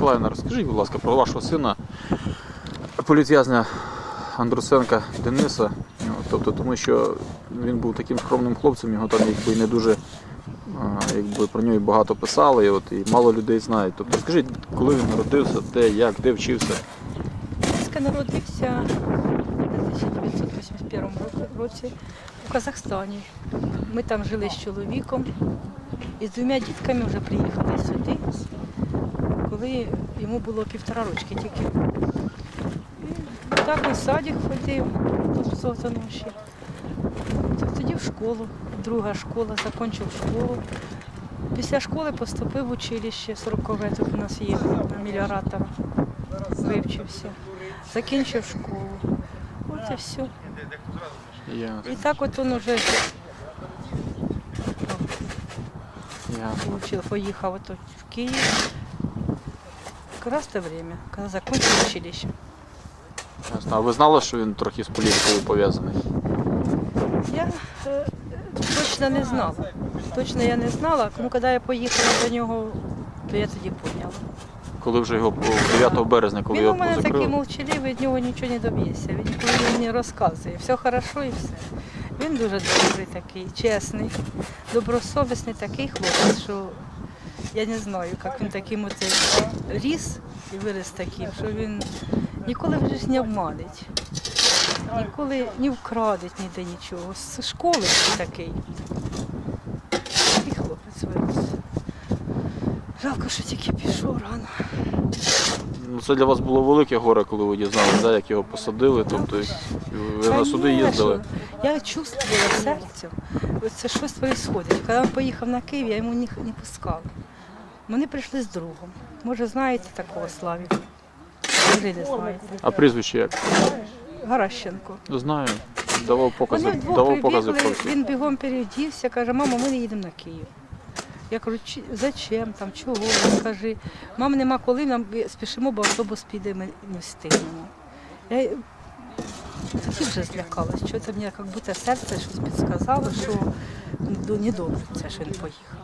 Миколаївна, розкажіть, будь ласка, про вашого сина, політв'язня Андрусенка Дениса. Ну, Тобто, тому що він був таким скромним хлопцем, його там якби не дуже якби про нього багато писали, і, от, і мало людей знають. Тобто, скажіть, коли він народився, де, як, де вчився? Дитина народився у 1981 році у Казахстані. Ми там жили з чоловіком і з двома дітками вже приїхали сюди, коли йому було півтора рочки тільки. І так у садик ходив тут в. Тоді в школу, друга школа, закінчив школу. Після школи поступив в училище 40 тут у нас є на. Вивчився, закінчив школу. От і все. І так от він вже получив, поїхав от в Київ. Якраз те время, коли закінчив училище. Ясно. А ви знали, що він трохи з політикою пов'язаний? Я е, точно не знала. Точно я не знала. Ну, коли я поїхала до нього, то я тоді поняла. Коли вже його 9 березня, коли Він у його мене такий закрили? молчаливий, від нього нічого не доб'єшся. Він коли він мені розказує, все хорошо і все. Він дуже добрий такий, чесний, добросовісний такий хлопець, що я не знаю, як він таким от ріс і виріс таким, що він ніколи в житті не обманить, ніколи не вкрадить ніде нічого. З школи такий. Такий хлопець вирос. Жалко, що тільки пішов рано. Ну, це для вас було велике горе, коли ви дізналися, да, як його посадили. Тобто і ви на суди їздили. Я чувствувала серцем, це щось відбувається. Коли він поїхав на Київ, я йому не пускала. Вони прийшли з другом. Може, знаєте такого Славіка? Ви не знаєте. А прізвище як? Гаращенко. Знаю. Давав покази, Вони вдвох давав покази прибігли, він бігом переодівся, каже, мама, ми не їдемо на Київ. Я кажу, «Чи- зачем там, чого, скажи. Мам, нема коли, нам спішимо, бо автобус піде, ми не встигнемо. Я й- тоді вже злякалась, що це мені як будто серце щось підсказало, що ну, недобре це, що він поїхав.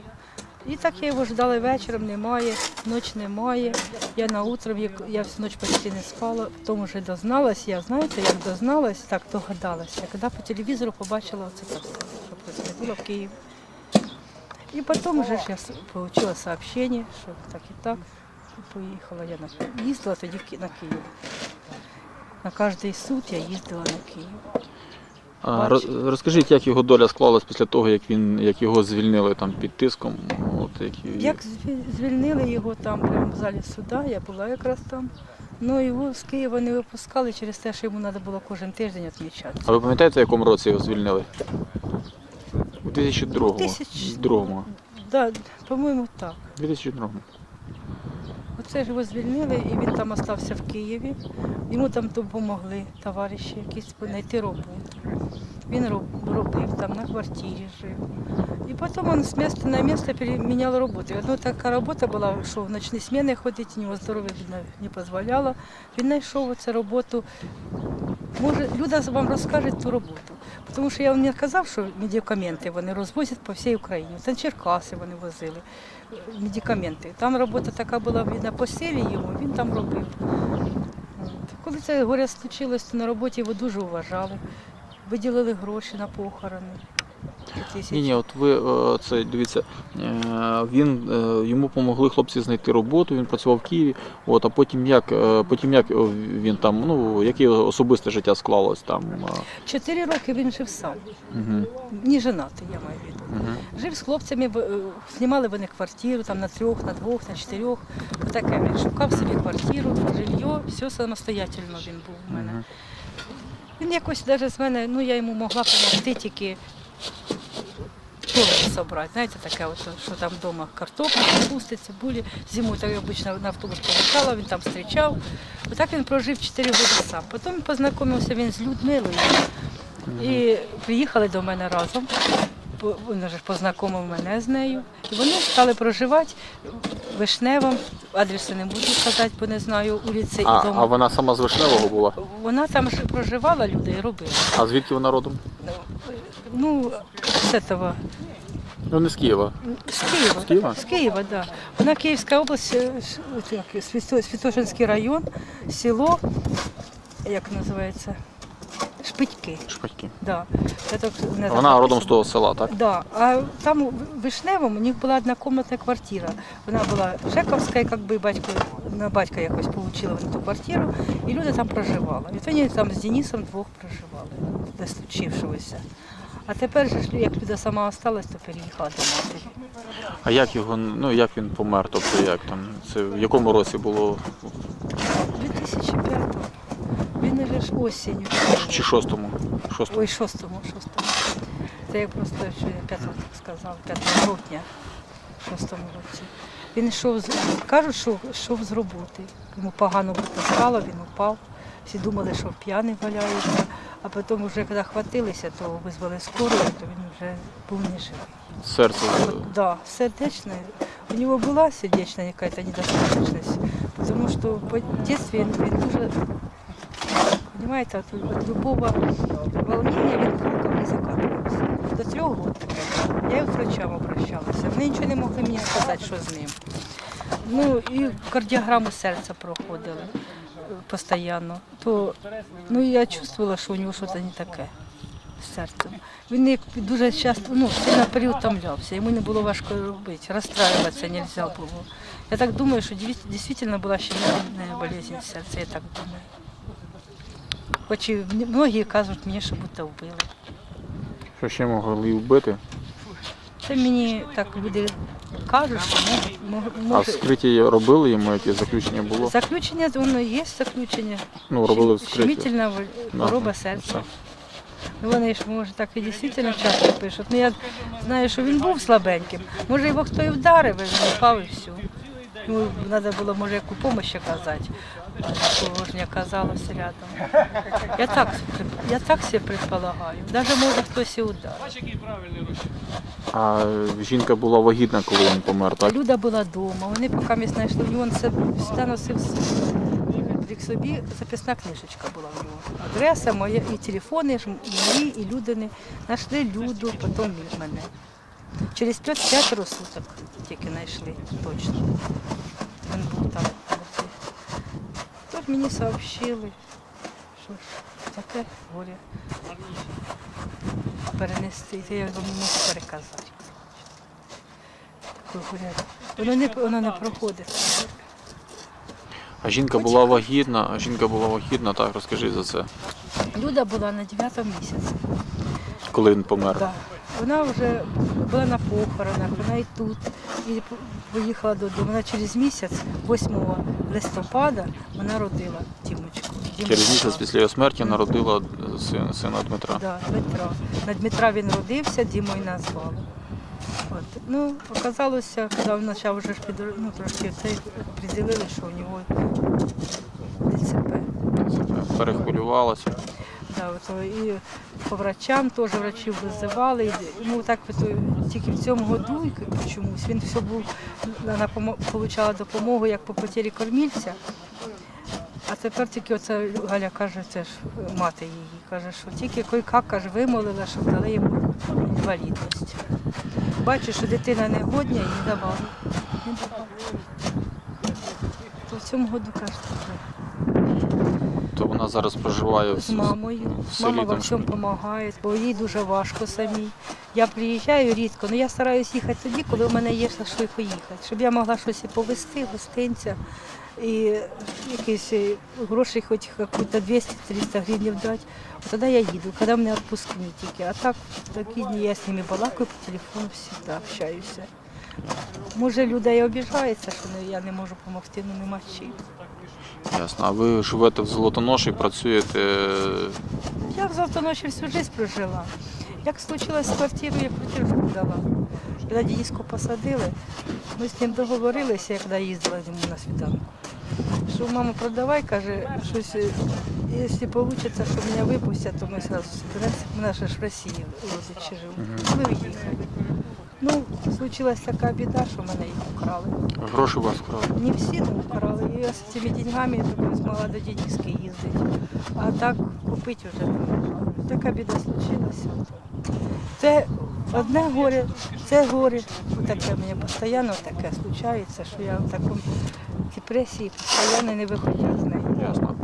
І так я його ждала вечором, немає, ніч немає. Я на утро, як- я всю ніч почти не спала, потім вже дозналась. Я знаєте, як дозналась, так догадалася. Коли по телевізору побачила це так, що происходило в Києві. І потім вже ж я отримала сообщення, що так і так. Поїхала я на їздила тоді на Київ. На кожний суд я їздила на Київ. А, роз- розкажіть, як його доля склалась після того, як він як його звільнили там під тиском. От, як, Як звільнили його там, прямо в залі суда, я була якраз там. Ну його з Києва не випускали через те, що йому треба було кожен тиждень відмічати. А ви пам'ятаєте, в якому році його звільнили? У 2002 Тисяч- Другому. Да, по-моєму, так. 2002 Оце ж його звільнили, і він там остався в Києві. Йому там допомогли товариші якісь знайти роботу. Він робив там на квартирі жив. І потім він з місця на місце переміняв роботу. Одна така робота була, що в ночні зміни ходити, у нього здоров'я не- дозволяло. Він знайшов цю роботу. Може, Люда вам розкаже ту роботу. Тому що я вам не казав, що медикаменти вони розвозять по всій Україні. Це Черкаси вони возили медикаменти. Там робота така була видно по селі йому, він там робив. Коли це горе случилось, то на роботі його дуже вважали. Виділили гроші на похорони. Ні, ні, от ви е, це дивіться, е, він е, йому допомогли хлопці знайти роботу, він працював в Києві. От, а потім як потім як він там, ну яке особисте життя склалось там. Чотири роки він жив сам. Угу, Не женатий, я маю в угу. Жив з хлопцями, знімали вони квартиру там на трьох, на двох, на чотирьох. Отаке він шукав собі квартиру, жилье, все самостоятельно він був у мене. Він якось навіть з мене, ну я йому могла допомогти тільки торт собрати. Знаєте, таке, от, що там вдома картопля, капусти, цибулі. Зимою так я обично на автобус повертала, він там зустрічав. Отак він прожив 4 роки сам. Потім познайомився він з Людмилою і приїхали до мене разом. По- Він вже ж познайомив мене з нею. І вони стали проживати вишневом. Адресу не буду сказати, бо не знаю вулиці А, і дому. а вона сама з Вишневого була? Вона там ж проживала, люди і робила. А звідки вона родом? Ну, з этого, Вони з Києва. З Києва. З Києва? З Києва, так. Да. Вона Київська область, е, Святошинський район, село, як називається? Шпитьки. Шпатьки. Да. Я так не Вона родом з того села, так? Да. А там в Вишневому у них була однокомнатна квартира. Вона була Жековська, як би батько, на батька якось отримала ту квартиру, і люди там проживали. І от вони там з Денисом двох проживали, де случившогося. А тепер, же ж, як Люда сама осталась, то переїхала до матері. А як його, ну як він помер? Тобто як там? Це в якому році було? 2005-го. Він уже ж осінню. Чи шостому? Шостому. Ой, шостому, шостому. Це я просто що я п'ятого так сказала, 5 жовтня, в шостому році. Він йшов, з- кажуть, що йшов з роботи. Йому погано стало, він упав. Всі думали, що п'яний валяється. А потім, вже коли хватилися, то визвали скору, то він вже був не живий. Серце. Вот, да, сердечная. У него была сердечная какая-то недостаточность, потому что в детстве он, он дуже, понимаете, от, от любого волнения він плакав і закатувався. До трьох років. Я к врачам обращалася. Вони нічого не могли мені сказати, що з ним. Ну і кардіограму серця проходили е, постійно. То ну, я чувствувала, що у нього щось не таке з серцем. Він дуже часто ну, сильно переутомлявся, йому не було важко робити, розстраюватися не можна було. Я так думаю, що дійсно була ще не болезнь серця, я так думаю. Хоч і многі кажуть мені, що будто вбили. Що ще могли вбити? Це мені так люди кажуть, що можуть, А може. вскриті робили йому якесь заключення було? Заключення, воно є заключення. Ну, робили вскриті. Щемительна хвороба серця. Ну, Вони ж може так і дійсно часто пишуть. Ну я знаю, що він був слабеньким. Може його хто і вдарив, він впав і все. Ну, треба було, може, яку допомогу казати. Не оказалося рядом. Я так, я так себе предполагаю. Навіть може хтось і ударив. А жінка була вагітна, коли він помер, так? Люда була вдома, вони поки ми знайшли, він це носив с- собі записна книжечка була в нього. Адреса моя і телефони ж мої, і Людини. Знайшли Люду, потім мене. Через 5 суток тільки знайшли точно. Він був там. Тут мені сообщили, що таке горе перенести, це я вам не можу переказати. Таке горе. Воно не, воно не проходить. А жінка була вагітна, а жінка була вагітна, так, розкажи за це. Люда була на 9 місяці. Коли він помер. Да. Вона вже була на похоронах, вона і тут. І поїхала додому. Вона через місяць, 8 листопада, вона родила Дімочку. Через місяць після його смерті народила сина, сина Дмитра. Да, Дмитра. На Дмитра він родився, Дімою назвали. От. Ну, оказалося, коли він почав вже під, ну, трошки цей приділили, що у нього ДЦП. Перехвилювалася. Да, от, і по врачам теж врачів визивали. І, Ну так от, тільки в цьому году чомусь він все був, вона отримала допомогу як по потері кормільця. А тепер тільки оце Галя каже, це ж мати її, каже, що тільки кой-как каже, вимолила, щоб дали йому інвалідність. Бачу, що дитина не годня і не давали. То в цьому году каже, То вона зараз проживає в з мамою. в селі Мама во там, всьому допомагає, бо їй дуже важко самій. Я приїжджаю рідко, але я стараюсь їхати тоді, коли в мене є що й поїхати, щоб я могла щось і повезти, гостинця, і якісь е, гроші, хоч якусь 200-300 гривень дати. Тоді я їду, коли мене відпускні тільки. А так такі дні я з ними балакаю по телефону, завжди общаюся. Може, людей обіжаються, що я не можу допомогти, але нема чим. Ясно. А ви живете в Золотоноші, працюєте. Я в Золотоноші всю життя прожила. Як случилось з квартирою, я квартиру продала. Коли Дениску посадили, ми з ним договорилися, я коли їздила йому на свіданку. Що мама, продавай, каже, щось, е, якщо вийде, що мене випустять, то ми одразу зберемося. Вона ж в Росії родичі живуть. Ми уїхали. Ну, случилась така біда, що мене їх вкрали. Гроші у вас вкрали. Не всі ну, вкрали. І я з цими деньгами тільки змогла до Дідівської їздити. А так купити вже не могла. Така біда случилася. Це Одне горе, це горе. Таке мені постійно таке случається, що я в такому депресії постійно не виходжу з неї. Ясно.